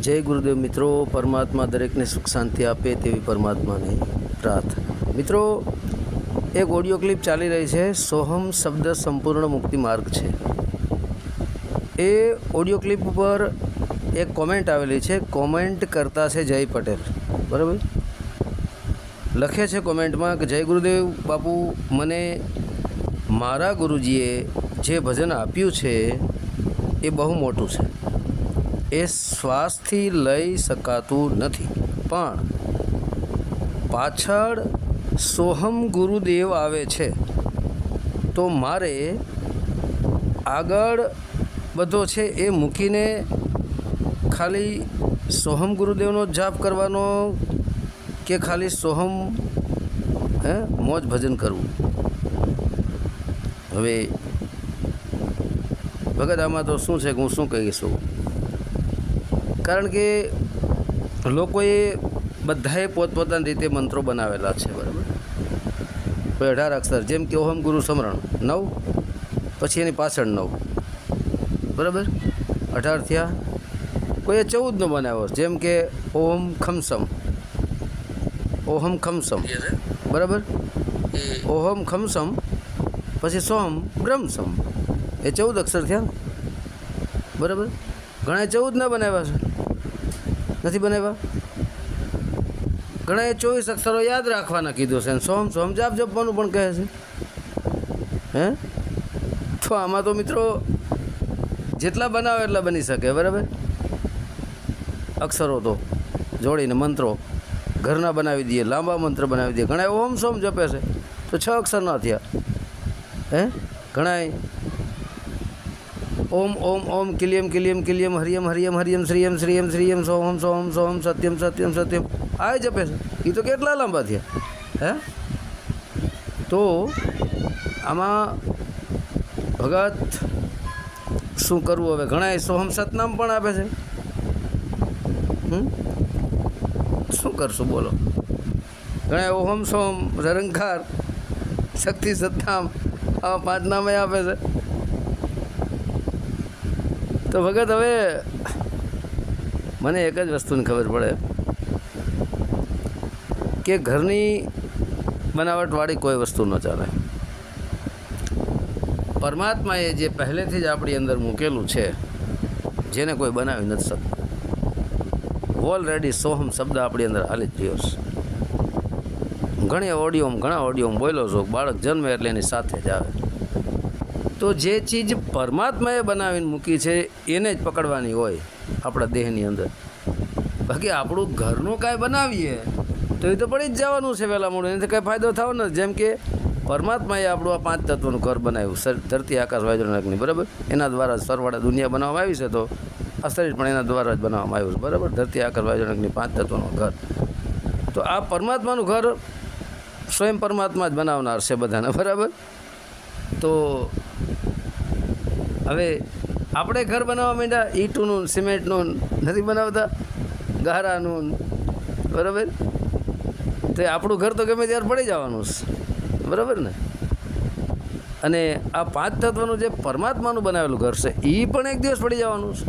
જય ગુરુદેવ મિત્રો, પરમાત્મા દરેકને સુખ શાંતિ આપે તેવી પરમાત્માની પ્રાર્થના. મિત્રો, એક ઓડિયો ક્લિપ ચાલી રહી છે, સોહમ શબ્દ સંપૂર્ણ મુક્તિ માર્ગ છે. એ ઓડિયો ક્લિપ ઉપર એક કોમેન્ટ આવેલી છે કોમેન્ટ કરતા છે જય પટેલ. બરાબર? લખે છે કોમેન્ટમાં કે, જય ગુરુદેવ બાપુ, મને મારા ગુરુજીએ જે ભજન આપ્યું છે, એ બહુ મોટું છે. એ શ્વાસથી લઈ શકાતું નથી. પણ પાછળ સોહમ ગુરુદેવ આવે છે. તો મારે આગળ બધો છે એ મૂકીને ખાલી સોહમ ગુરુદેવનો જાપ કરવાનો કે ખાલી સોહમ, હે, મોજ ભજન કરવું? હવે ભગત આમાં તો શું છે કે હું શું કહીશું? કારણ કે લોકોએ બધાએ પોતપોતાની રીતે મંત્રો બનાવેલા છે બરાબર? કોઈ અઢાર અક્ષર જેમ કે ઓહમ ગુરુ સમરણ નવ પછી એની પાછળ નવ બરાબર? અઢાર થયા. કોઈએ ચૌદનો બનાવ્યો જેમ કે ઓહમ ખમસમ. ઓહમ ખમસમ બરાબર? ઓહમ ખમસમ પછી સોમ બ્રહ્મસમ. એ ચૌદ અક્ષર થયા બરાબર? ઘણા ચૌદ ના બનાવ્યા છે. નથી બનાવ્યા? ઘણા ચોવીસ અક્ષરો યાદ રાખવાના કીધું છે. સોમ સોમ જાપ જપવાનું પણ કહે છે. હે? તો આમાં તો મિત્રો જેટલા બનાવે એટલા બની શકે, બરાબર? અક્ષરો તો જોડીને મંત્રો ઘરના બનાવી દઈએ, લાંબા મંત્ર બનાવી દઈએ. ઘણા ઓમ સોમ જપે છે. તો છ અક્ષર ના થયા. હે? ઘણાય ઓમ ઓમ ઓમ, કિલિયમ કિલિયમ કિલિયમ, હરિયમ હરિયમ હરિયમ, શ્રીયમ શ્રીયમ શ્રીયમ સોમ સોમ સોમ સત્યમ સત્યમ સત્યમ. આ જપે છે એ તો કેટલા લાંબા થયા? હે? તો આમાં ભગત શું કરવું હવે? ઘણા સોહમ, સતનામ પણ આપે છે. શું કરશું? બોલો. ઘણા ઓહમ સોમ રરંકાર શક્તિ, સતનામ આવા પાંચ નામે આપે છે. તો ભગત હવે મને એક જ વસ્તુની ખબર પડે કે ઘરની બનાવટવાળી કોઈ વસ્તુ ન ચાલે. પરમાત્માએ જે પહેલેથી જ આપણી અંદર મૂકેલું છે, જેને કોઈ બનાવી નથી શકતું. ઓલરેડી સોહમ શબ્દ આપણી અંદર હાલી જ રહ્યો છે. ઘણી ઓડિયોમ ઘણા ઓડિયો બોલ્યો છો, બાળક જન્મે એટલે એની સાથે જ આવે. તો જે ચીજ પરમાત્માએ બનાવીને મૂકી છે, એને જ પકડવાની હોય આપણા દેહની અંદર. બાકી આપણું ઘરનું કાંઈ બનાવીએ, તો એ તો પડી જ જવાનું છે વહેલા મોડું. એનાથી કાંઈ ફાયદો થવો નથી જેમ કે પરમાત્માએ આપણું આ પાંચ તત્વનું ઘર બનાવ્યું. ધરતી, આકાશ, વાયુજળ બરાબર? એના દ્વારા સરવાળા દુનિયા બનાવવામાં આવી છે તો આ શરીર પણ એના દ્વારા જ બનાવવામાં આવ્યું છે, બરાબર? ધરતી, આકાશ વાયુજનકની પાંચ તત્વનું ઘર. તો આ પરમાત્માનું ઘર સ્વયં પરમાત્મા જ બનાવનાર છે બધાને, બરાબર? તો હવે આપણે ઘર બનાવવા માંડ્યા, ઈંટનું, સિમેન્ટનું, નથી બનાવતા, ગારાનું, બરાબર? તો આપણું ઘર તો ગમે ત્યારે પડી જવાનું છે, બરાબર ને? અને આ પાંચ તત્વનું જે પરમાત્માનું બનાવેલું ઘર છે એ પણ એક દિવસ પડી જવાનું છે.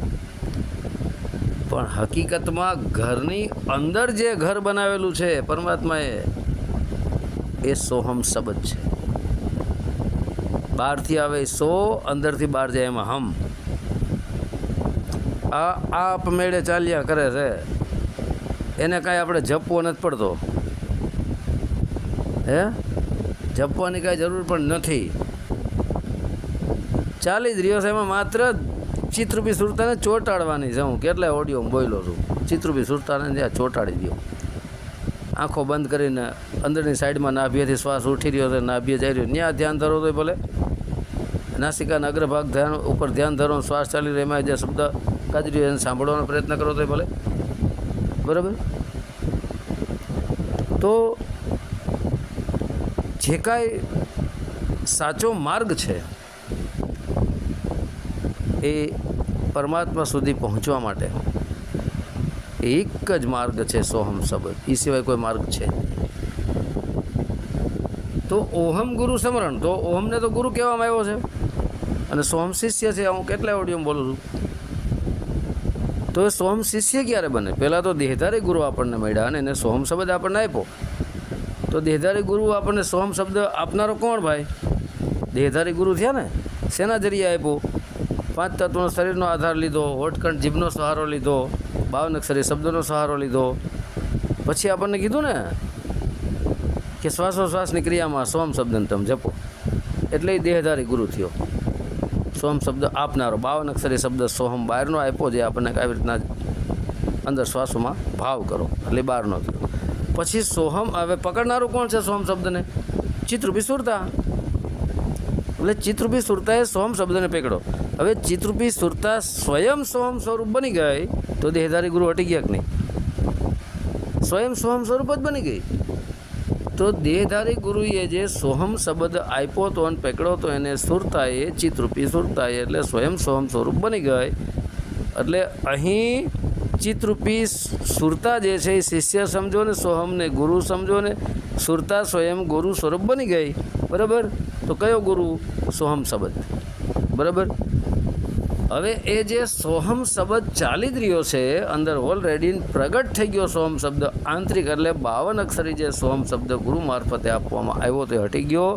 પણ હકીકતમાં ઘરની અંદર જે ઘર બનાવેલું છે પરમાત્માએ, એ સોહમ શબ્દ છે. બહારથી આવે સો, અંદરથી બહાર જાય એમાં હમ. આ આપમેળે ચાલ્યા કરે છે. એને કાંઈ આપણે જપવો નથી પડતો. હે? જપવાની કાંઈ જરૂર પણ નથી. ચાલી જ રહ્યો છે એમાં માત્ર ચિત્રપી સુરતાને ચોંટાડવાની છે હું. કેટલાય ઓડિયોમાં બોલ્યો છું. ચિત્રપી સુરતાને ત્યાં ચોંટાડી દો આંખો બંધ કરીને અંદરની સાઈડમાં નાભિયાથી શ્વાસ ઉઠી રહ્યો છે નાભીએ જઈ રહ્યો. ત્યાં ધ્યાન ધરો તો ભલે. નાસિકાના અગ્રભાગ ધ્યાન ઉપર ધ્યાન ધરો શ્વાસ ચાલી રહે એમાં જે શબ્દ રહ્યો એને સાંભળવાનો પ્રયત્ન કરો તો ભલે. બરાબર? તો જે કાંઈ સાચો માર્ગ છે એ પરમાત્મા સુધી પહોંચવા માટે એક જ માર્ગ છે સોહમ શબ્દ એ સિવાય કોઈ માર્ગ છે તો ઓહમ ગુરુ સમરણ, તો ઓહમને તો ગુરુ કહેવામાં આવ્યો છે. અને સોમ શિષ્ય છે, હું કેટલા ઓડિયો બોલું છું? તો એ સ્વમ શિષ્ય ક્યારે બને? પહેલાં તો દેહધારી ગુરુ આપણને મળ્યા અને એને સોમ શબ્દ આપણને આપ્યો. તો દેહધારી ગુરુ આપણને સોમ શબ્દ આપનારો કોણ ભાઈ? દેહધારી ગુરુ થયા ને? શેના જરીએ આપ્યો? પાંચ તત્વનો શરીરનો આધાર લીધો હોટકંઠ જીભનો સહારો લીધો ભાવનક્ષરી શબ્દનો સહારો લીધો. પછી આપણને કીધું ને કે શ્વાસોશ્વાસની ક્રિયામાં સોમ શબ્દને તમે જપો. એટલે દેહધારી ગુરુ થયો. સોમ શબ્દ આપનારો બાવન અક્ષરી શબ્દ સોહમ બહારનો આપ્યો જે આપણને આવી રીતના અંદર શ્વાસોમાં ભાવ કરો, એટલે બહારનો થયો. પછી સોહમ, હવે પકડનારું કોણ છે સોહમ શબ્દને? ચિત્રરૂપી સુરતા. એટલે ચિત્રરૂપી સુરતાએ સોહમ શબ્દને પકડો હવે ચિત્રરૂપી સુરતા સ્વયં સોહમ સ્વરૂપ બની ગઈ, તો દેહધારી ગુરુ હટી ગયા કે નહીં? સ્વયં સોહમ સ્વરૂપ જ બની ગઈ. તો દેહધારી ગુરુએ જે સોહમ શબ્દ આપ્યો તો અને પકડ્યો તો એને સુરતાએ, ચિત્રરૂપી સુરતાએ, એટલે સ્વયં સોહમ સ્વરૂપ બની ગઈ. એટલે અહીં ચિત્રરૂપી સુરતા જે છે એ શિષ્ય સમજો ને સોહમને ગુરુ સમજો ને સુરતા સ્વયં ગુરુ સ્વરૂપ બની ગઈ. બરાબર? તો કયો ગુરુ? સોહમ શબ્દ. બરાબર? હવે એ જે સોહમ શબ્દ ચાલી જ રહ્યો છે, અંદર ઓલરેડી પ્રગટ થઈ ગયો સોહમ શબ્દ. આંતરિક એટલે બાવન અક્ષરી જે સોહમ શબ્દ ગુરુ મારફતે આપવામાં આવ્યો તે હટી ગયો.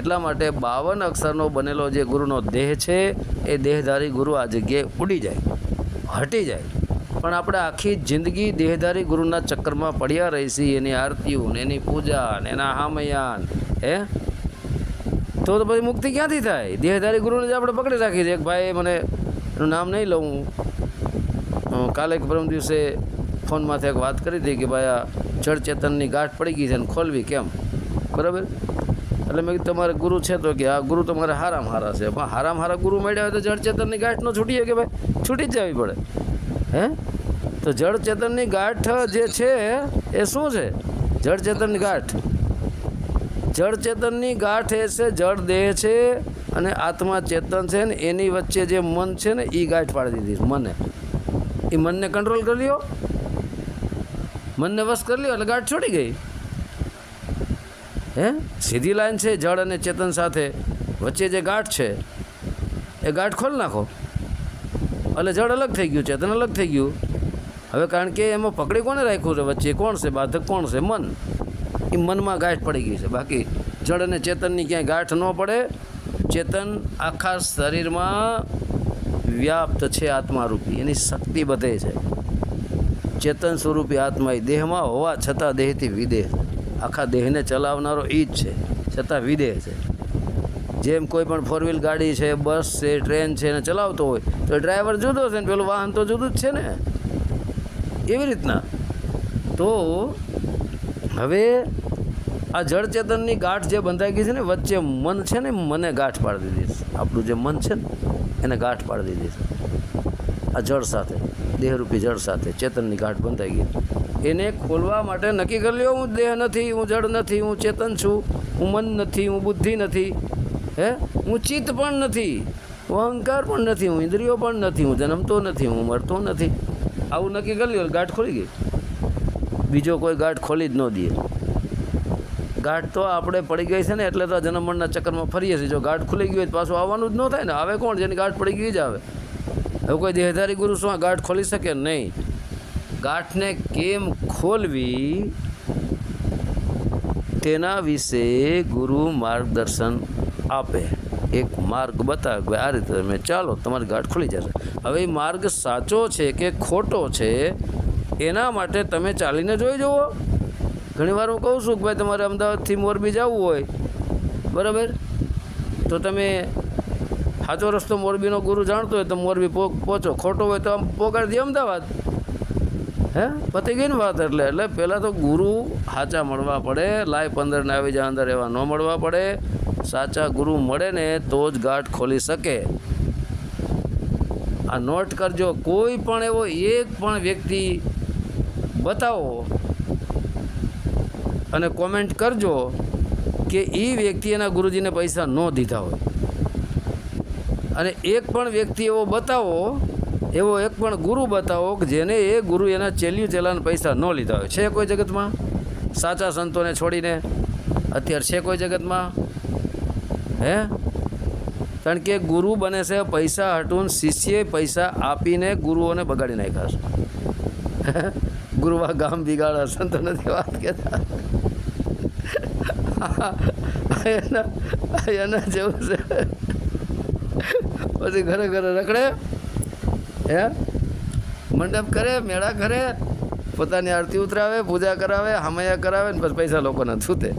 એટલા માટે બાવન અક્ષરનો બનેલો જે ગુરુનો દેહ છે, એ દેહધારી ગુરુ આ જગ્યાએ ઉડી જાય, હટી જાય. પણ આપણે આખી જિંદગી દેહધારી ગુરુના ચક્કરમાં પડ્યા રહીશી, એની આરતીઓ ને એની પૂજા ને એના હામયાન, હે? તો પછી મુક્તિ ક્યાંથી થાય? દેહધારી ગુરુને જ આપણે પકડી રાખી છે ભાઈ, મને એનું નામ નહીં લઉં. હું કાલે કે પરમ દિવસે ફોનમાંથી એક વાત કરી હતી કે ભાઈ આ જળ ચેતનની ગાંઠ પડી ગઈ છે ને ખોલવી કેમ? બરાબર? એટલે મેં કીધું, તમારે ગુરુ છે તો કે આ ગુરુ તમારે હારામ હારા છે. પણ હારામ હારા ગુરુ મળ્યા હોય તો જળ ચેતનની ગાંઠ ન છૂટી કે ભાઈ. છૂટી જ જવી પડે. હે? તો જળ ચેતનની ગાંઠ જે છે એ શું છે? જળ ચેતનની ગાંઠ. જળ ચેતનની ગાંઠ એ છે જળ દેહ છે અને આત્મા ચેતન છે ને, એની વચ્ચે જે મન છે ને એ ગાંઠ પાડી દીધી મને. એ મનને કંટ્રોલ કરી લ્યો. મનને વશ કરી લ્યો, એટલે ગાંઠ છોડી ગઈ. હે? સીધી લાઈન છે, જળ અને ચેતન સાથે. વચ્ચે જે ગાંઠ છે, એ ગાંઠ ખોલી નાખો. એટલે જળ અલગ થઈ ગયું, ચેતન અલગ થઈ ગયું. હવે કારણ કે એમાં પકડી કોને રાખ્યું છે? વચ્ચે કોણ છે? બાધક કોણ છે? મન. એ મનમાં ગાંઠ પડી ગઈ છે. બાકી જળ અને ચેતનની ક્યાંય ગાંઠ ન પડે ચેતન આખા શરીરમાં વ્યાપ્ત છે આત્મારૂપી. એની શક્તિ બધે છે. ચેતન સ્વરૂપી આત્મા એ દેહમાં હોવા છતાં દેહથી વિદેહ. આખા દેહને ચલાવનારો એ જ છે. છતાં વિદેહ છે. જેમ કોઈ પણ ફોર વ્હીલ ગાડી છે બસ છે ટ્રેન છે, એને ચલાવતો હોય, તો ડ્રાઈવર જુદો છે ને પેલું વાહન તો જુદું જ છે ને. એવી રીતના. તો હવે આ જળ ચેતનની ગાંઠ જે બંધાઈ ગઈ છે ને, વચ્ચે મન છે ને, મને ગાંઠ પાડી દીધી છે. આપણું જે મન છે ને, એને ગાંઠ પાડી દીધી છે. આ જળ સાથે, દેહરૂપી જળ સાથે ચેતનની ગાંઠ બંધાઈ ગઈ એને ખોલવા માટે નક્કી કરી લ્યો, હું દેહ નથી, હું જળ નથી, હું ચેતન છું, હું મન નથી, હું બુદ્ધિ નથી, હે? હું ચિત્ત પણ નથી, હું અહંકાર પણ નથી, હું ઇન્દ્રિયો પણ નથી, હું જન્મતો નથી, હું મરતો નથી. આવું નક્કી કરી લ્યો, ગાંઠ ખોલી ગઈ. બીજો કોઈ ગાંઠ ખોલી જ ન દે. ગાંઠ તો આપણે પડી ગઈ છે ને એટલે તો આ ચક્કરમાં ફરીએ છીએ. જો ગાઢ ખુલી ગયું હોય તો પાછું આવવાનું જ ન થાય ને. આવે કોણ? જેની ગાંઠ પડી ગઈ જ આવે. હવે કોઈ દેહધારી ગુરુ શું આ ગાંઠ ખોલી શકે? નહીં. ગાંઠને કેમ ખોલવી? તેના વિશે ગુરુ માર્ગદર્શન આપે. એક માર્ગ બતાવે. ભાઈ આ રીતે તમે ચાલો, તમારી ગાંઠ ખુલી જશે. હવે એ માર્ગ સાચો છે કે ખોટો છે, એના માટે તમે ચાલીને જોઈ જુઓ. ઘણીવાર હું કહું છું કે ભાઈ તમારે અમદાવાદથી મોરબી જવું હોય, બરાબર? તો તમે સાચો રસ્તો મોરબીનો ગુરુ જાણતો હોય તો મોરબી પહોંચો. ખોટો હોય તો આમ પોગાડ દે અમદાવાદ. હે? પતી ગઈ ને વાત એટલે. એટલે પહેલાં તો ગુરુ સાચા મળવા પડે લાય પંદરને આવી જાય, અંદર એવા ન મળવા પડે. સાચા ગુરુ મળે ને તો જ ગાંઠ ખોલી શકે. આ નોટ કરજો. કોઈ પણ એવો એક પણ વ્યક્તિ બતાવો અને કોમેન્ટ કરજો કે એ વ્યક્તિ એના ગુરુજીને પૈસા ન દીધા હોય. અને એક પણ વ્યક્તિ એવો બતાવો, એવો એક પણ ગુરુ બતાવો કે જેને એ ગુરુ એના ચેલ્યું ચેલાને પૈસા ન લીધા હોય. છે કોઈ જગતમાં? સાચા સંતોને છોડીને અત્યારે છે કોઈ જગતમાં? હે? કારણ કે ગુરુ બને છે પૈસા હટુન શિષ્યે પૈસા આપીને ગુરુઓને બગાડી નાખ્યા છે. ગુરુવા ગામ બિગાડા, સંતોને વાત કહેતા. એના એના જેવું છે. પછી ઘરે ઘરે રખડે, હે? મંડપ કરે, મેળા કરે, પોતાની આરતી ઉતરાવે, પૂજા કરાવે, હમૈયા કરાવે ને પછી પૈસા લોકોને છૂતે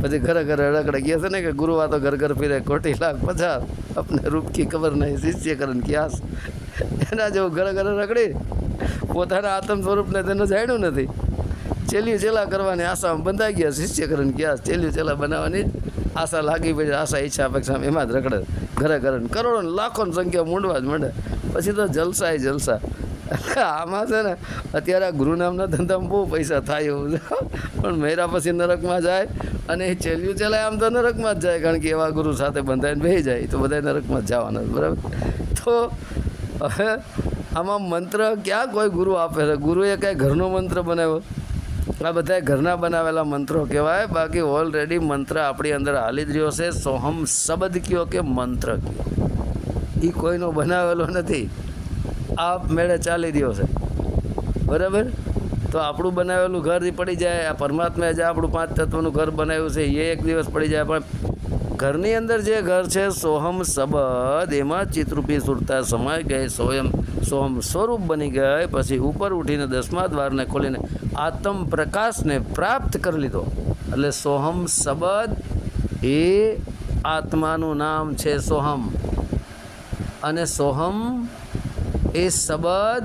પછી ઘરે ઘરે રખડે. કહે છે ને કે ગુરુવા તો ઘર ઘર ફીરે કોટી લાખ પચાસ. આપને રૂપ કી ખબર નહીં, શિષ્ય કરન ક્યાસ એના જેવું ઘરે ઘરે રખડી. પોતાના આત્મ સ્વરૂપને તેને જાણ્યું નથી. ચેલ્યું ચેલા કરવાની આશામાં બંધાઈ ગયા. શિષ્યકરણ ગયા. ચેલ્યું ચેલા બનાવવાની આશા લાગી પછી આશા, ઈચ્છા, અપેક્ષા એમાં જ રખડે. ઘરે ઘરે કરોડો લાખોની સંખ્યા મૂંડવા જ મળે પછી તો જલસા એ જલસા. આમાં છે ને, અત્યારે આ ગુરુ નામના ધંધામાં બહુ પૈસા થાય એવું પણ મેરા પછી નરકમાં જાય અને એ ચેલ્યું ચેલાય આમ તો નરકમાં જ જાય. કારણ કે એવા ગુરુ સાથે બંધાઈને બેસી જાય. તો બધા નરકમાં જ જવાના બરાબર? તો હવે આમાં મંત્ર ક્યાં કોઈ ગુરુ આપે છે? ગુરુએ કાંઈ ઘરનો મંત્ર બનાવ્યો? આ બધા ઘરના બનાવેલા મંત્રો કહેવાય. બાકી ઓલરેડી મંત્ર આપણી અંદર હાલી જ રહ્યો છે. સોહમ શબ્દ કયો કે મંત્ર કયો? એ કોઈનો બનાવેલો નથી. આપ મેળે ચાલી રહ્યો છે. બરાબર? તો આપણું બનાવેલું ઘર પડી જાય. આ પરમાત્માએ જે આપણું પાંચ તત્વનું ઘર બનાવ્યું છે, એ એક દિવસ પડી જાય. પણ ઘરની અંદર જે ઘર છે, સોહમ સબદ, એમાં ચિત્રરૂપી સુરતા સમાઈ ગઈ, સોયમ, સોહમ સ્વરૂપ બની ગઈ, પછી ઉપર ઉઠીને દસમા દ્વારને ખોલીને આત્મ પ્રકાશને પ્રાપ્ત કરી લીધો. એટલે સોહમ સબદ એ આત્માનું નામ છે સોહમ. અને સોહમ એ સબદ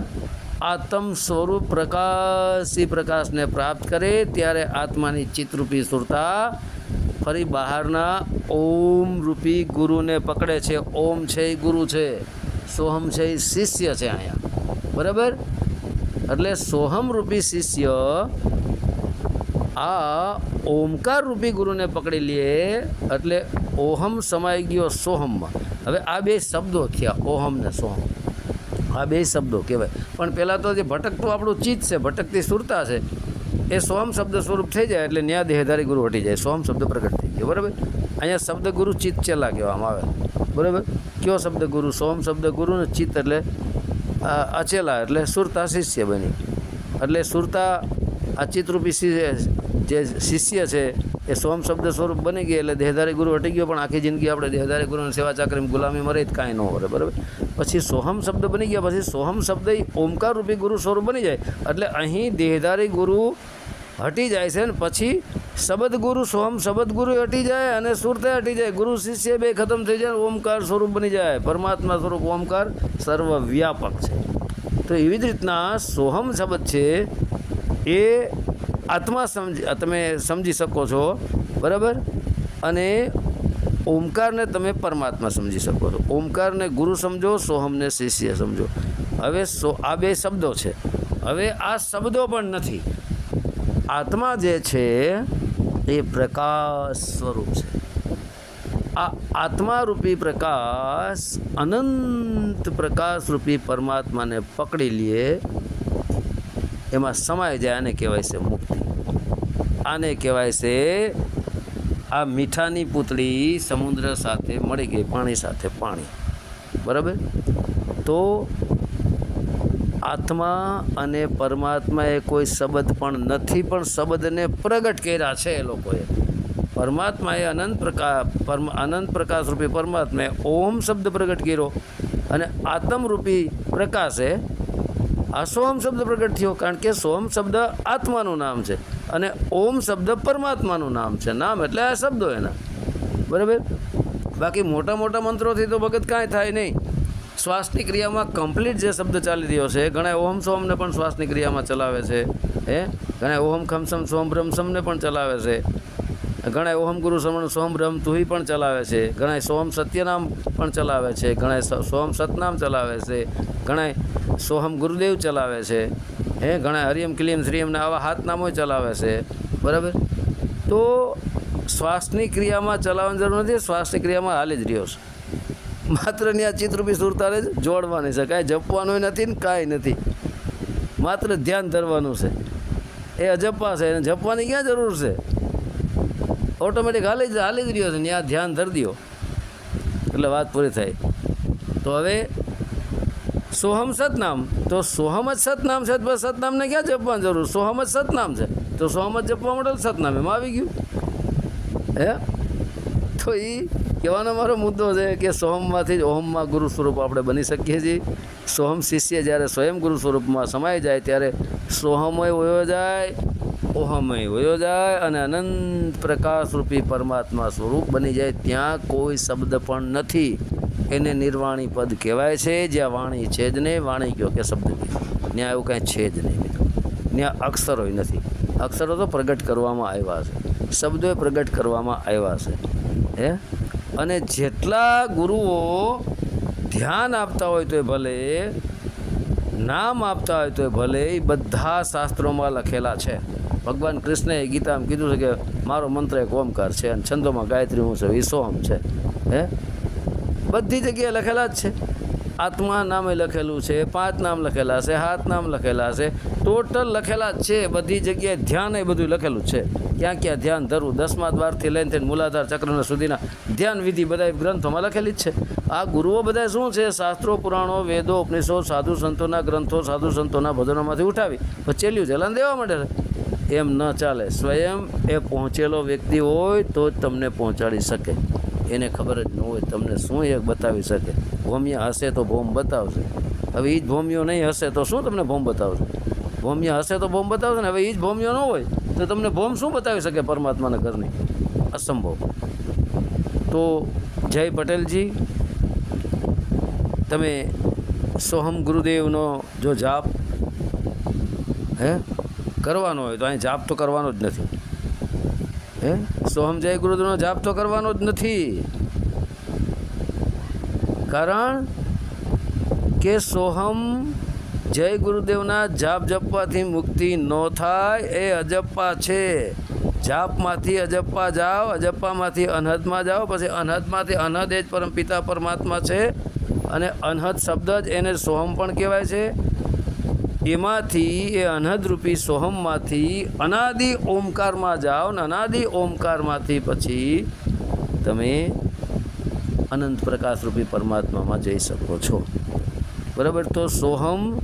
આત્મ સ્વરૂપ પ્રકાશી પ્રકાશને પ્રાપ્ત કરે, ત્યારે આત્માની ચિત્રરૂપી સુરતા ફરી બહારના ઓમ રૂપી ગુરુને પકડે છે. ઓમ છે એ ગુરુ છે. સોહમ છે એ શિષ્ય છે અહીંયા. બરાબર? એટલે સોહમ રૂપી શિષ્ય આ ઓમકાર રૂપી ગુરુને પકડી લે એટલે ઓહમ સમાઈ ગયો સોહમમાં. હવે આ બે શબ્દો થયા ઓહમ ને સોહમ. આ બે શબ્દો કહેવાય. પણ પહેલાં તો જે ભટકતું આપણું ચિત્ત છે, ભટકતી સુરતા છે એ સોમ શબ્દ સ્વરૂપ થઈ જાય એટલે ન્યા દેહધારી ગુરુ હટી જાય. સોમ શબ્દ પ્રગટ થઈ ગયો બરાબર? અહીંયા શબ્દ ગુરુ ચિત્ત ચેલા કહેવામાં આવે. બરાબર? કયો શબ્દ ગુરુ સોમ શબ્દ ગુરુ ને ચિત્ત એટલે અચેલા એટલે સુરતા શિષ્ય બની. એટલે સુરતા આ ચિત્તરૂપી જે શિષ્ય છે, એ સોમ શબ્દ સ્વરૂપ બની ગઈ એટલે દેહધારી ગુરુ હટી ગયો. પણ આખી જિંદગી આપણે દેહધારી ગુરુની સેવા ચાકરી ગુલામી મરે જ કાંઈ ન હોય. બરાબર? પછી સોહમ શબ્દ બની ગયા. પછી સોહમ શબ્દ એ ઓમકાર રૂપી ગુરુ સ્વરૂપ બની જાય. એટલે અહીં દેહધારી ગુરુ હટી જાય છે ને પછી સબદગુરુ સોમ શબ્દ હટી જાય અને સુરતે હટી જાય. ગુરુ શિષ્ય બે ખતમ થઈ જાય ઓમકાર સ્વરૂપ બની જાય. પરમાત્મા સ્વરૂપ ઓમકાર સર્વવ્યાપક છે. તો એવી જ રીતના સોહમ શબ્દ છે એ આત્મા સમજી તમે સમજી શકો છો. બરાબર? અને ઓમકારને તમે પરમાત્મા સમજી શકો છો. ઓમકારને ગુરુ સમજો, સોહમને શિષ્ય સમજો. હવે સો, આ બે શબ્દો છે. હવે આ શબ્દો પણ નથી. આત્મા જે છે, એ પ્રકાશ સ્વરૂપ છે. આ આત્મારૂપી પ્રકાશ, અનંત પ્રકાશ રૂપી પરમાત્માને પકડી લઈએ એમાં સમાઈ જાય આને કહેવાય છે મુક્તિ. આને કહેવાય છે, આ મીઠાની પૂતળી સમુદ્ર સાથે મળી ગઈ, પાણી સાથે પાણી. બરાબર? તો આત્મા અને પરમાત્માએ કોઈ શબ્દ પણ નથી, પણ શબ્દને પ્રગટ કર્યા છે એ લોકોએ. પરમાત્માએ અનંત પ્રકાશ પરમ, અનંત પ્રકાશ રૂપી પરમાત્માએ ઓમ શબ્દ પ્રગટ કર્યો અને આત્મરૂપી પ્રકાશે આ સોમ શબ્દ પ્રગટ થયો, કારણ કે સોમ શબ્દ આત્માનું નામ છે અને ઓમ શબ્દ પરમાત્માનું નામ છે. નામ એટલે આ શબ્દો એના. બરાબર? બાકી મોટા મોટા મંત્રોથી તો ભગત કાંઈ થાય નહીં. શ્વાસની ક્રિયામાં કમ્પ્લીટ જે શબ્દ ચાલી રહ્યો છે, ઘણા ઓમ સોમને પણ શ્વાસની ક્રિયામાં ચલાવે છે, હે? ઘણા ઓમ ખમસમ સોમ ભ્રમસમને સમને પણ ચલાવે છે. ઘણા ઓહમ ગુરુ સમણ સોમ ભ્રમ તુહી પણ ચલાવે છે. ઘણા સોમ સત્યનામ પણ ચલાવે છે. ઘણા સોમ સતનામ ચલાવે છે. ઘણા સોહમ ગુરુદેવ ચલાવે છે. હે? ઘણા હરિયમ કિલિયમ શ્રીયમને આવા હાથનામો ચલાવે છે. બરાબર? તો શ્વાસની ક્રિયામાં ચલાવવાની જરૂર નથી, શ્વાસની ક્રિયામાં હાલી જ રહ્યો છે. માત્ર ને આ ચિત્રરૂપી સુરતાને જ જોડવાની છે. કાંઈ જપવાનું નથી ને કાંઈ નથી. માત્ર ધ્યાન ધરવાનું છે. એ અજપ્પા છે. એને જપવાની ક્યાં જરૂર છે? ઓટોમેટિક હાલી જ હાલી જ રહ્યો છે ત્યાં ધ્યાન ધરી દો એટલે વાત પૂરી થઈ તો હવે સોહમ સતનામ. તો સોહમ જ સતનામ છે બસ સતનામને ક્યાં જપવાની જરૂર? સોહમ જ સતનામ છે. તો સોહમ જ જપવા માટે સતનામ એમાં આવી ગયું. હે? તો એ કહેવાનો મારો મુદ્દો છે કે સોહમમાંથી જ ઓહમમાં ગુરુ સ્વરૂપ આપણે બની શકીએ છીએ. સોહમ શિષ્ય જ્યારે સ્વયં ગુરુ સ્વરૂપમાં સમાઈ જાય ત્યારે સોહમય વયો જાય, ઓહમય વયો જાય અને અનંત પ્રકાશરૂપી પરમાત્મા સ્વરૂપ બની જાય. ત્યાં કોઈ શબ્દ પણ નથી. એને નિર્વાણી પદ કહેવાય છે. જ્યાં વાણી છે જ નહીં, વાણી કયો કે શબ્દ ત્યાં એવું કાંઈ છે જ નહીં. ત્યાં અક્ષરોય નથી. અક્ષરો તો પ્રગટ કરવામાં આવ્યા છે. શબ્દોએ પ્રગટ કરવામાં આવ્યા છે. હે? અને જેટલા ગુરુઓ ધ્યાન આપતા હોય તોય ભલે, નામ આપતા હોય તોય ભલે, એ બધા શાસ્ત્રોમાં લખેલા છે. ભગવાન કૃષ્ણએ ગીતામાં કીધું છે કે, મારો મંત્ર એક ઓમકાર છે અને છંદોમાં ગાયત્રી હું છે વિશ્વમ છે. હે? બધી જગ્યાએ લખેલા જ છે. આત્મા નામે લખેલું છે, પાંચ નામ લખેલા છે હાથ નામ લખેલા છે. ટોટલ લખેલા છે, બધી જગ્યાએ ધ્યાન એ બધું લખેલું છે. ક્યાં ક્યાં ધ્યાન ધરવું દસમા દ્વારથી લઈને થઈને મૂલાધાર ચક્રના સુધીના ધ્યાન વિધિ બધા ગ્રંથોમાં લખેલી જ છે. આ ગુરુઓ બધા શું છે? શાસ્ત્રો, પુરાણો, વેદો, ઉપનિષદો, સાધુ સંતોના ગ્રંથો, સાધુ સંતોના ભજનોમાંથી ઉઠાવી. ચેલ્યું ચલાન દેવા માટે એમ ન ચાલે. સ્વયં એ પહોંચેલો વ્યક્તિ હોય તો જ તમને પહોંચાડી શકે. એને ખબર જ ન હોય તમને શું એક બતાવી શકે. ભોમિયા હશે તો ભોમ બતાવશે. હવે એ જ ભોમિયો નહીં હશે તો શું તમને ભોમ બતાવશે? ભોમિયા હશે તો ભોમ બતાવશે ને હવે એ જ ભોમિયો ન હોય તો તમને ભોમ શું બતાવી શકે પરમાત્માના ઘરની? અસંભવ. તો જય પટેલજી, તમે સોહમ ગુરુદેવનો જો જાપ, હે? કરવાનો હોય તો અહીં જાપ તો કરવાનો જ નથી. હે? સોહમ જય ગુરુદેવનો જાપ તો કરવાનો જ નથી. કારણ કે સોહમ જય ગુરુદેવના જાપ જપવાથી મુક્તિ ન થાય એ અજપ્પા છે. જાપમાંથી અજપ્પા જાઓ, અજપ્પામાંથી અનહદમાં જાઓ, પછી અનહદમાંથી અનહદ એ જ પરમ પિતા પરમાત્મા છે અને અનહદ શબ્દ જ એને સોહમ પણ કહેવાય છે. એમાંથી એ અનહદરૂપી સોહમમાંથી અનાદિ ઓમકારમાં જાઓ અને અનાદિ ઓમકારમાંથી પછી તમે અનંત પ્રકાશરૂપી પરમાત્મામાં જઈ શકો છો. બરાબર? તો સોહમ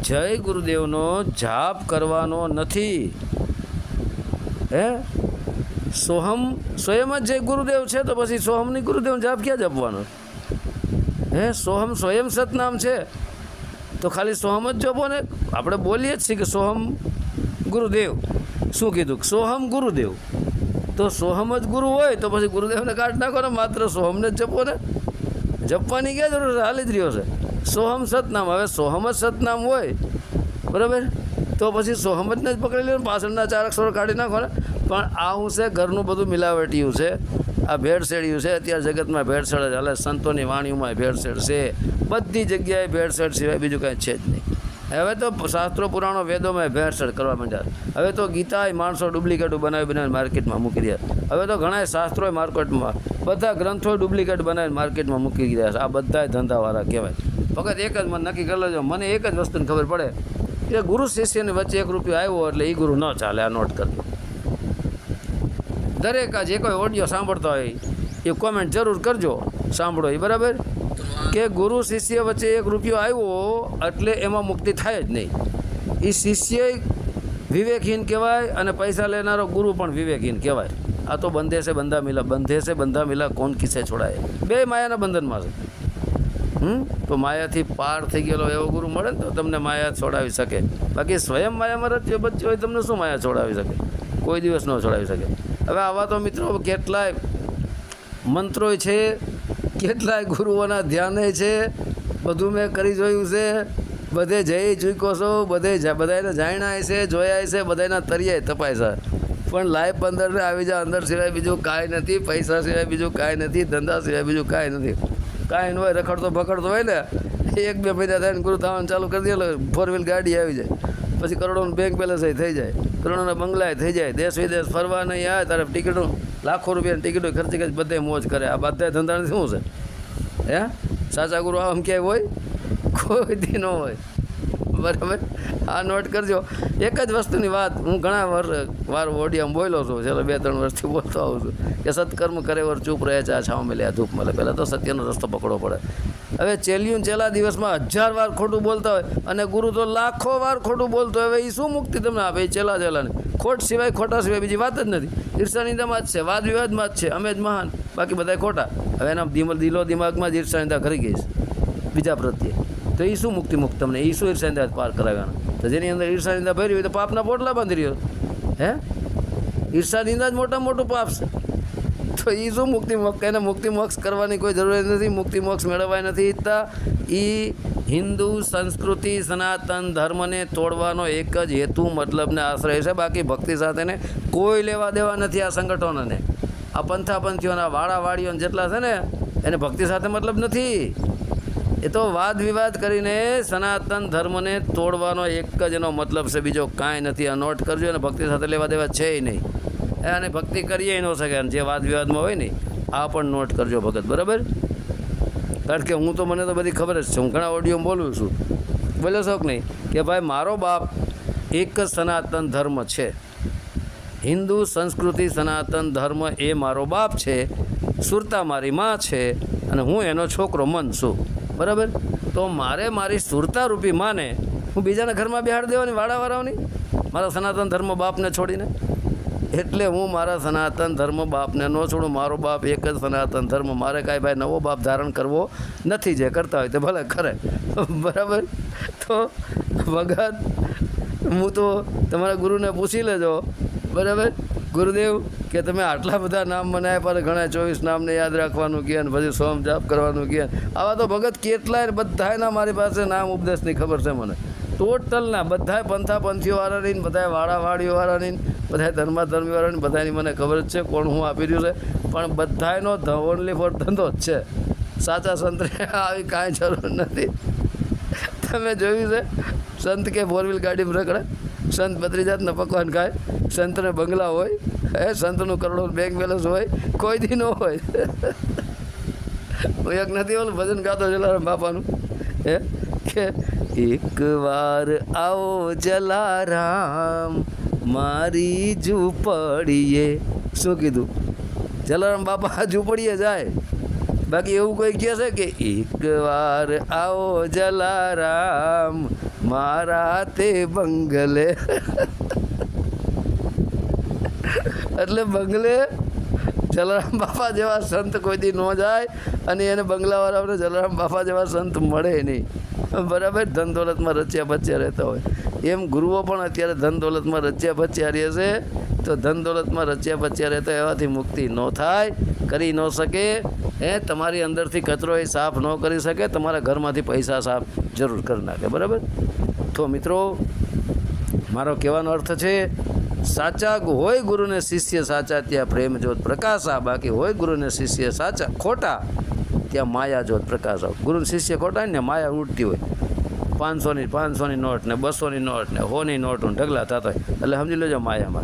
જય ગુરુદેવનો જાપ કરવાનો નથી. હે? સોહમ સ્વયં જ જય ગુરુદેવ છે, તો પછી સોહમની ગુરુદેવ જાપ ક્યાં જપવાનો હે? સોહમ સ્વયં સતનામ છે. તો ખાલી સોહમ જ જપો ને? આપણે બોલીએ જ છીએ કે સોહમ ગુરુદેવ. શું કીધું? સોહમ ગુરુદેવ. તો સોહમ જ ગુરુ હોય તો પછી ગુરુદેવને કાઢ નાખો ને માત્ર સોહમને જ જપો ને. જપવાની ક્યાં જરૂર છે? હાલી જ રહ્યો છે. સોહમ સતનામ. હવે સોહમ જ સતનામ હોય, બરાબર? તો પછી સોહમ જ પકડી લ્યો પાછળના ચાર અક્ષરો કાઢી નાખો ને. પણ આ હું છે ઘરનું બધું મિલાવટીયું છે. આ ભેળસેળિયું છે. અત્યારે જગતમાં ભેળસેળ જ હાલે. સંતોની વાણીઓમાં ભેળસેળ છે. બધી જગ્યાએ ભેળસેળ સિવાય બીજું કાંઈ છે જ નહીં. હવે તો શાસ્ત્રો, પુરાણો, વેદોમાં ભેળસેળ કરવા માંડ્યા. હવે તો ગીતાય માણસો ડુપ્લિકેટો બનાવી બનાવીને માર્કેટમાં મૂકી રહ્યા હવે તો ઘણા શાસ્ત્રોય માર્કેટમાં, બધા ગ્રંથો ડુપ્લિકેટ બનાવીને માર્કેટમાં મૂકી રહ્યા છે. આ બધા ધંધાવાળા કહેવાય. ફક્ત એક જ મને નક્કી કરી લેજો, મને એક જ વસ્તુની ખબર પડે કે ગુરુ શિષ્યની વચ્ચે એક રૂપિયો આવ્યો એટલે એ ગુરુ ન ચાલે, આ નોટ કરજો. દરેક આ જે કોઈ ઓડિયો સાંભળતા હોય, એ કોમેન્ટ જરૂર કરજો. સાંભળો એ બરાબર? કે ગુરુ શિષ્ય વચ્ચે એક રૂપિયો આવ્યો એટલે એમાં મુક્તિ થાય જ નહીં. એ શિષ્ય વિવેકહીન કહેવાય અને પૈસા લેનારો ગુરુ પણ વિવેકહીન કહેવાય. આ તો બંધે છે બંધા મિલા, બંધે છે બંધા મિલા, કોણ કિસ્સે છોડાય? બે માયાના બંધનમાં છે. હમ? તો માયાથી પાર થઈ ગયેલો એવો ગુરુ મળે ને તો તમને માયા છોડાવી શકે. બાકી સ્વયં માયામાં રચ્યો બચ્યો હોય તમને શું માયા છોડાવી શકે? કોઈ દિવસ ન છોડાવી શકે. હવે આવા તો મિત્રો કેટલાય મંત્રોય છે કેટલાય ગુરુઓના ધ્યાને છે, બધું મેં કરી જોયું છે. બધે જઈ ચૂક્યો છો, બધે બધાને જાણ્યા છે જોયા છે બધાના તરિયાય તપાય છે. પણ લાઈફ અંદર ને આવી જાય અંદર સિવાય બીજું કાંઈ નથી, પૈસા સિવાય બીજું કાંઈ નથી, ધંધા સિવાય બીજું કાંઈ નથી. કાંઈ ન હોય, રખડતો ભખડતો હોય ને, એક બે મહિના થાય ગુરુ થવાનું ચાલુ કરી દે ફોર વ્હીલ ગાડી આવી જાય. પછી કરોડોનું બેંક બેલેન્સ થઈ જાય. કરોડોના બંગલાએ થઈ જાય. દેશ વિદેશ ફરવા નહીં આવે, તારે ટિકિટો લાખો રૂપિયાની ટિકિટો ખર્ચી કરી બધે મોજ કરે. આ બધા ધંધાની શું છે? હે? સાચા ગુરુ આમ ક્યાંય હોય? કોઈ દી ન હોય. બરાબર? આ નોટ કરજો. એક જ વસ્તુની વાત હું ઘણા વાર વાર ઓડિયામાં બોલ્યો છું. છેલ્લા બે ત્રણ વર્ષથી બોલતો આવું છું કે સત્કર્મ કરે વર ચૂપ રહે છે આ છાવ મળે આ ધૂપ મળે પહેલાં તો સત્યનો રસ્તો પકડવો પડે. હવે ચેલ્યું ચેલા દિવસમાં હજાર વાર ખોટું બોલતા હોય અને ગુરુ તો લાખો વાર ખોટું બોલતો હોય. હવે એ શું મુક્તિ તમને આપે એ ચેલા ચેલાને? ખોટ સિવાય ખોટા સિવાય બીજી વાત જ નથી. ઈર્ષાનિંદામાં જ છે, વાદ વિવાદમાં જ છે, અમે જ મહાન. બાકી બધા ખોટા. હવે એના દિમલ દિલો દિમાગમાં જ ઈર્ષાનિંદા કરી ગઈ છે. બીજા પ્રત્યે. તો એ શું મુક્તિ મુક્ત તમને? એ શું ઈર્ષાનિંદા પાર કરાવ્યાના? તો જેની અંદર ઈર્ષાનિંદા ભરી હોય તો પાપના પોટલા બાંધી રહ્યો. હે? ઈર્ષાનિંદા જ મોટા મોટું પાપ છે. તો એ શું મુક્તિ મોક્ષ? એને મુક્તિ મોક્ષ કરવાની કોઈ જરૂર નથી, મુક્તિ મોક્ષ મેળવવાય નથી. ઈચ્છતા એ હિન્દુ સંસ્કૃતિ, સનાતન ધર્મને તોડવાનો એક જ હેતુ, મતલબને આશ્રય છે. બાકી ભક્તિ સાથેને કોઈ લેવા દેવા નથી આ સંગઠનોને. આ પંથાપંથીઓના વાળાવાળીઓને જેટલા છે ને, એને ભક્તિ સાથે મતલબ નથી. એ તો વાદ વિવાદ કરીને સનાતન ધર્મને તોડવાનો એક જ એનો મતલબ છે. બીજો કાંઈ નથી. આ નોટ કરજો અને ભક્તિ સાથે લેવા દેવા છે નહીં. અને ભક્તિ કરીએ ન શકે. જે વાદ વિવાદમાં હોય ને, આ પણ નોટ કરજો ભગત, બરાબર? કારણ કે હું તો, મને તો બધી ખબર જ છે. હું ઘણા ઓડિયોમાં બોલું છું. બોલ્યો કે નહીં? કે ભાઈ, મારો બાપ એક જ સનાતન ધર્મ છે. હિન્દુ સંસ્કૃતિ સનાતન ધર્મ એ મારો બાપ છે. સુરતા મારી માં છે અને હું એનો છોકરો મન છું. બરાબર? તો મારે મારી સુરતા રૂપી માને હું બીજાના ઘરમાં બિહાડ દેવાની વાળાવાળાઓની મારા સનાતન ધર્મ બાપને છોડીને? એટલે હું મારા સનાતન ધર્મ બાપને ન છોડું, મારો બાપ એક જ સનાતન ધર્મ. મારે કાંઈ ભાઈ નવો બાપ ધારણ કરવો નથી જે કરતા હોય, તે ભલે ખરે બરાબર? તો ભગત, હું તો તમારા ગુરુને પૂછી લેજો. બરાબર? ગુરુદેવ, કે તમે આટલા બધા નામ મને આપ્યા ઘણા ચોવીસ નામને યાદ રાખવાનું કહે પછી સોમ જાપ કરવાનું કહે આવા તો ભગત કેટલાય બધાયના મારી પાસે નામ ઉપદેશની ખબર છે મને. ટોટલના બધાય પંથા પંથીઓ વાળાની ને બધાય વાળાવાળીઓ વાળાની ને બધાય ધર્મા ધર્મી વાળાની બધાની મને ખબર જ છે કોણ હું આપી રહ્યું છે. પણ બધાયનો ઓનલી ફોર ધંધો જ છે. સાચા સંતરે આવી કાંઈ જરૂર નથી. તમે જોયું છે? સંત કે ફોર વ્હીલ ગાડી રખડે સંત બત્રી જાતના પકવાન ખાય? સંતને બંગલા હોય? હે, સંતનું કરોડો બેંક બેલેન્સ હોય? કોઈ દી ન હોય. હું એક નથી ઓલું ભજન ગાતો જલારામ બાપાનું. હે? એક. વાર આવો જલારામ, મારી ઝૂંપડીએ શું કીધું? જલારામ બાપા ઝૂંપડીએ જાય. બાકી એવું કોઈ કહે છે કે એક વાર આવો જલારામ, મારા તે બંગલે. એટલે બંગલે જલારામ બાપા જેવા સંત કોઈથી ન જાય અને એને બંગલાવાળાઓને જલારામ બાપા જેવા સંત મળે નહીં. બરાબર, ધન દોલતમાં રચ્યા બચ્યા રહેતા હોય. એમ ગુરુઓ પણ અત્યારે ધન દોલતમાં રચ્યા બચ્યા રહે છે. તો ધન દોલતમાં રચ્યા બચ્યા રહેતા એવાથી મુક્તિ ન થાય, કરી ન શકે. એ તમારી અંદરથી કચરો એ સાફ ન કરી શકે, તમારા ઘરમાંથી પૈસા સાફ જરૂર કરી નાખે. બરાબર? તો મિત્રો, મારો કહેવાનો અર્થ છે, સાચા હોય ગુરુને શિષ્ય સાચા, ત્યાં પ્રેમ જોત પ્રકાશા બાકી હોય ગુરુને શિષ્ય સાચા, ખોટા ત્યાં માયા જોત પ્રકાશ આવ. ગુરુ શિષ્ય ખોટા ને માયા ઉડતી હોય. પાંચસોની પાંચસોની નોટ ને બસોની નોટ ને હોની નોટ ઢગલા થતા હોય. એટલે સમજી લેજો માયામાં.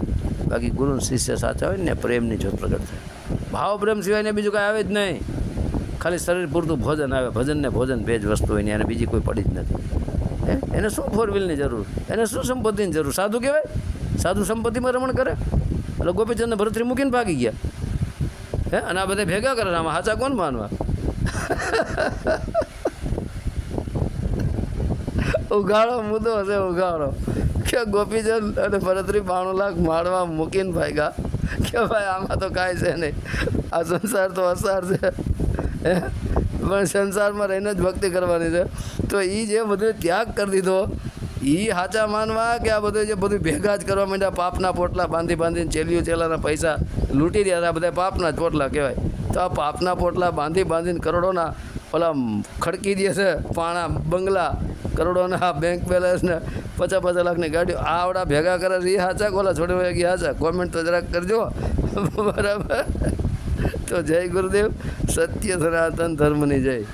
બાકી ગુરુ શિષ્ય સાચા હોય ને પ્રેમની જોત પ્રગટ થાય. ભાવ પ્રેમ સિવાય ને બીજું કાંઈ આવે જ નહીં. ખાલી શરીર પૂરતું ભોજન આવે. ભજન ને ભોજન બે જ વસ્તુ હોય ને એને બીજી કોઈ પડી જ નથી. એને શું ફોર વ્હીલની જરૂર? એને શું સંપત્તિની જરૂર? સાધુ કહેવાય? સાધુ સંપત્તિમાં રમણ કરે? એટલે ગોપીચંદ ભરતરી મૂકીને ભાગી ગયા. હે? અને આ બધા ભેગા કરે. આમાં હાચા કોણ માનવા? ઉગાડો મુદ્દો હશે ઉગાડો. કે ગોપીચંદ અને ભરતરી બાણું લાખ માળવા મૂકીને ભાઈ ગા કે ભાઈ, આમાં તો કાંઈ છે નહીં. આ સંસાર તો અસાર છે. પણ સંસારમાં રહીને જ ભક્તિ કરવાની છે. તો એ જે બધું ત્યાગ કરી દીધો એ સાચા માનવા કે આ બધું જે બધું ભેગા જ કરવા માંડ્યા, પાપના પોટલા બાંધી બાંધીને ચેલ્યું ચેલાના પૈસા લૂંટી રહ્યા હતા બધા પાપના જ પોટલા કહેવાય. તો આ પાપના પોટલા બાંધી બાંધીને કરોડોના પેલા ખડકી દે છે, પાણા, બંગલા, કરોડોના બેંક બેલેન્સ ને પચાસ પચાસ લાખની ગાડીઓ આવડા ભેગા કરે છે, એ હાચા કોલા છોડી કે હાચા? કોમેન્ટ તો જરાક કરજો. બરાબર? તો જય ગુરુદેવ. સત્ય સનાતન ધર્મની જય.